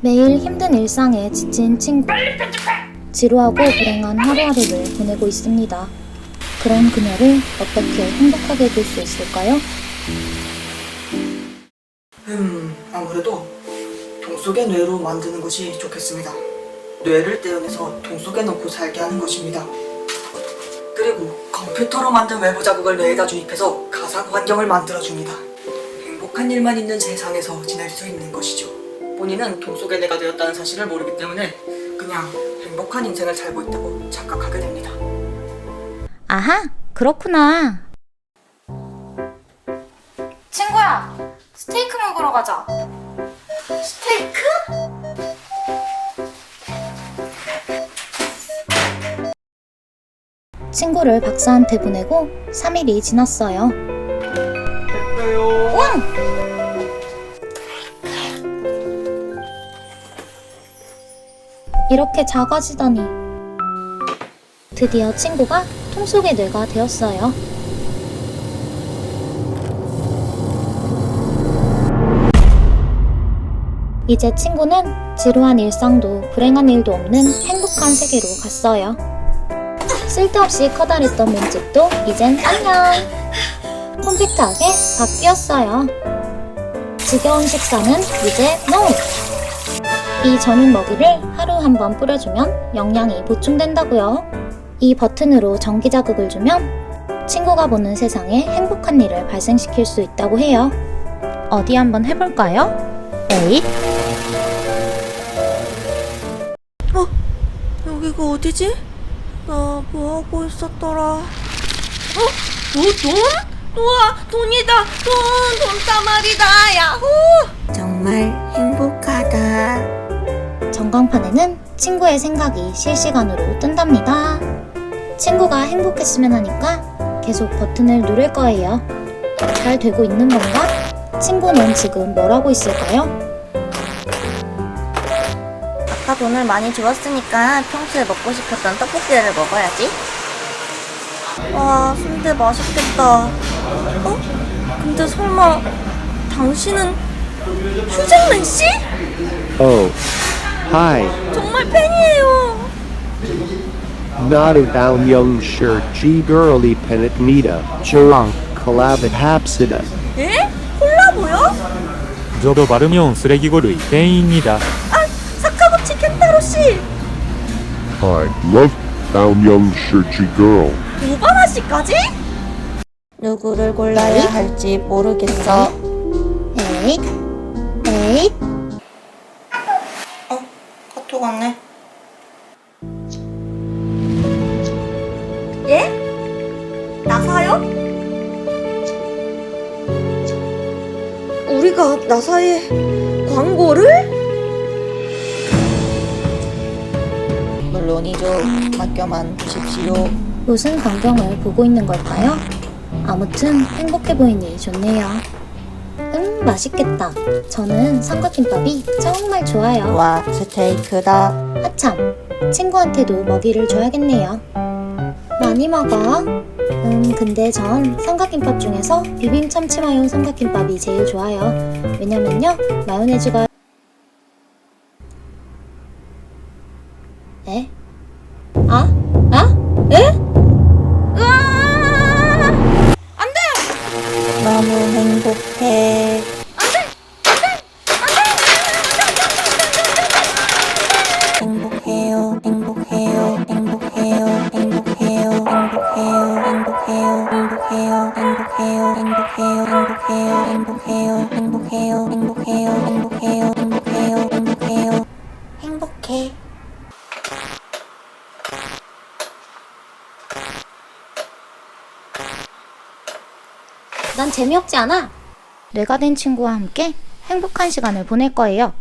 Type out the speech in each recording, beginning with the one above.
매일 힘든 일상에 지친 친구. 지루하고 불행한 하루하루를 보내고 있습니다. 그런 그녀를 어떻게 행복하게 해줄 수 있을까요? 음, 아무래도 동 속의 뇌로 만드는 것이 좋겠습니다. 뇌를 떼어내서 동 속에 넣고 살게 하는 것입니다. 그리고 컴퓨터로 만든 외부 자극을 뇌에다 주입해서 가상 환경을 만들어줍니다. 행복한 일만 있는 세상에서 지낼 수 있는 것이죠. 본인은 동 속의 뇌가 되었다는 사실을 모르기 때문에 그냥 행복한 인생을 살고 있다고 착각하게 됩니다. 아하, 그렇구나. 친구야, 스테이크 먹으러 가자. 스테이크? 친구를 박사한테 보내고 3일이 지났어요. 이렇게 작아지다니. 드디어 친구가 통 속의 뇌가 되었어요. 이제 친구는 지루한 일상도 불행한 일도 없는 행복한 세계로 갔어요. 쓸데없이 커다랬던 몸집도 이젠 안녕! 컴팩트하게 바뀌었어요. 지겨운 식사는 이제 NO! 이 전용 먹이를 하루 한 번 뿌려주면 영양이 보충된다고요. 이 버튼으로 전기 자극을 주면 친구가 보는 세상에 행복한 일을 발생시킬 수 있다고 해요. 어디 한번 해볼까요? 에잇! 여기가 어디지? 나 뭐 하고 있었더라? 어? 뭐 돈? 우와 돈이다 돈 돈다말이다 야호 정말 행복하다 전광판에는 친구의 생각이 실시간으로 뜬답니다. 친구가 행복했으면 하니까 계속 버튼을 누를 거예요. 잘 되고 있는 건가? 친구는 지금 뭘 하고 있을까요? 아까 돈을 많이 주었으니까 평소에 먹고 싶었던 떡볶이를 먹어야지 와 순대 맛있겠다 어? 근데 설마 당신은 휴잭맨 씨? Oh. Hi. 정말 팬이에요 Naru Bao Myung Shir G Girly Penitnita. Churang. Kalabit Hapsida. 에? 콜라보요? 저도 바르면 쓰레기고를店員이다. 아 사카구치 켄타로 씨 I love Bao Young Shirty Girl. 오바마 씨까지? 누구를 골라야 할지 모르겠어. 카톡 왔네. 예? 나사요? 우리가 나사에 광고를? 물론이죠. 맡겨만 주십시오. 무슨 광경을 보고 있는 걸까요? 아무튼 행복해 보이니 좋네요. 음, 맛있겠다. 저는 삼각김밥이 정말 좋아요. 와, 스테이크다. 아참, 친구한테도 먹이를 줘야겠네요. 많이 먹어. 음, 근데 전 삼각김밥 중에서 비빔 참치 마요 삼각김밥이 제일 좋아요. 왜냐면요, 마요네즈가 에? 난 재미없지 않아. 뇌가 된 친구와 함께 행복한 시간을 보낼 거예요.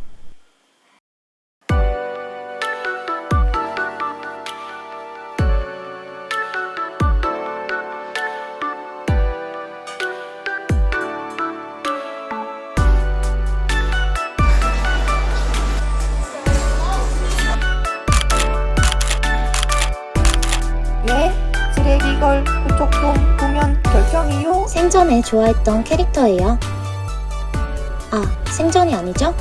예? 쓰레기 걸 촉동 공연 결정이요? 생전에 좋아했던 캐릭터예요. 아, 생전이 아니죠?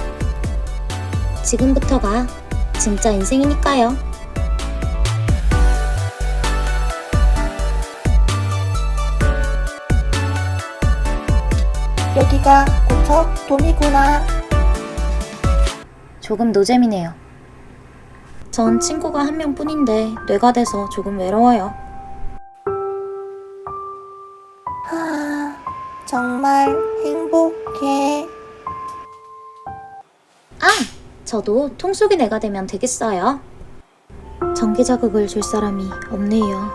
지금부터가 진짜 인생이니까요. 여기가 고척돔이구나. 조금 노잼이네요. 전 친구가 한 명뿐인데 뇌가 돼서 조금 외로워요. 정말 행복해. 아! 저도 통속이 내가 되면 되겠어요. 전기 자극을 줄 사람이 없네요.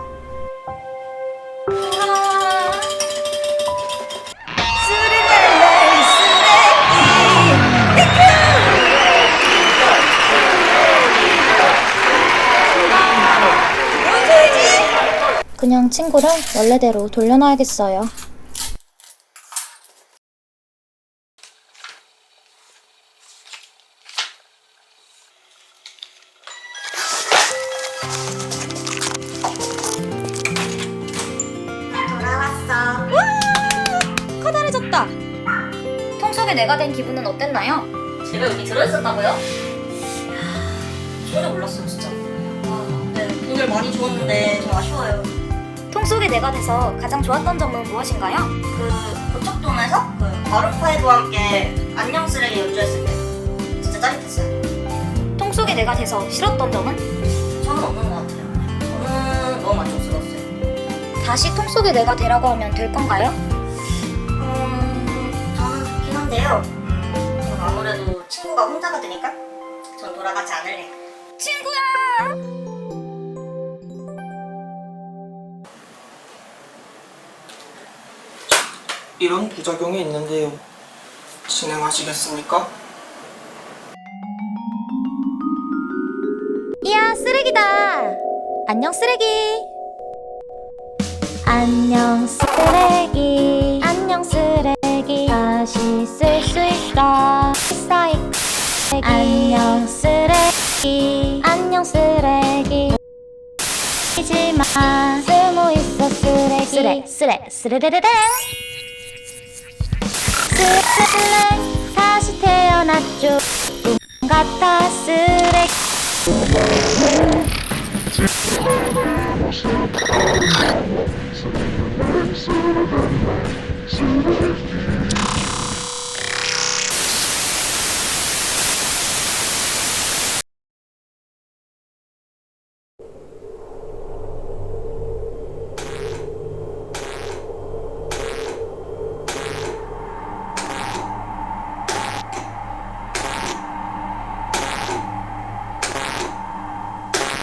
그냥 친구를 원래대로 돌려놔야겠어요. 통 속에 내가 된 기분은 어땠나요? 제가 여기 들어있었다고요? 전혀 몰랐어요 진짜 아, 네, 돈을 많이 주었는데 좀 아쉬워요 통 속에 내가 돼서 가장 좋았던 점은 무엇인가요? 그 고척돔에서 그 마룬파이브와 함께 안녕 쓰레기 연주했을 때 진짜 짜릿했어요 통 속에 내가 돼서 싫었던 점은? 저는 없는 것 같아요 저는 너무 만족스러웠어요 다시 통 속에 내가 되라고 하면 될 건가요? 음, 전 아무래도 친구가 혼자가 되니까 전 돌아가지 않을래요 친구야! 이런 부작용이 있는데요. 진행하시겠습니까? 이야 쓰레기다. 안녕 쓰레기. 안녕 쓰레기. 안녕 쓰레기. 다시 쓸 수 있어. 사이. 안녕 쓰레기. 안녕 쓰레기. 이지마 쓸모 있어 쓰레기. 쓰레 쓰레 쓰레레레레. 쓰레 다시 태어났죠. 꿈 같아 쓰레기.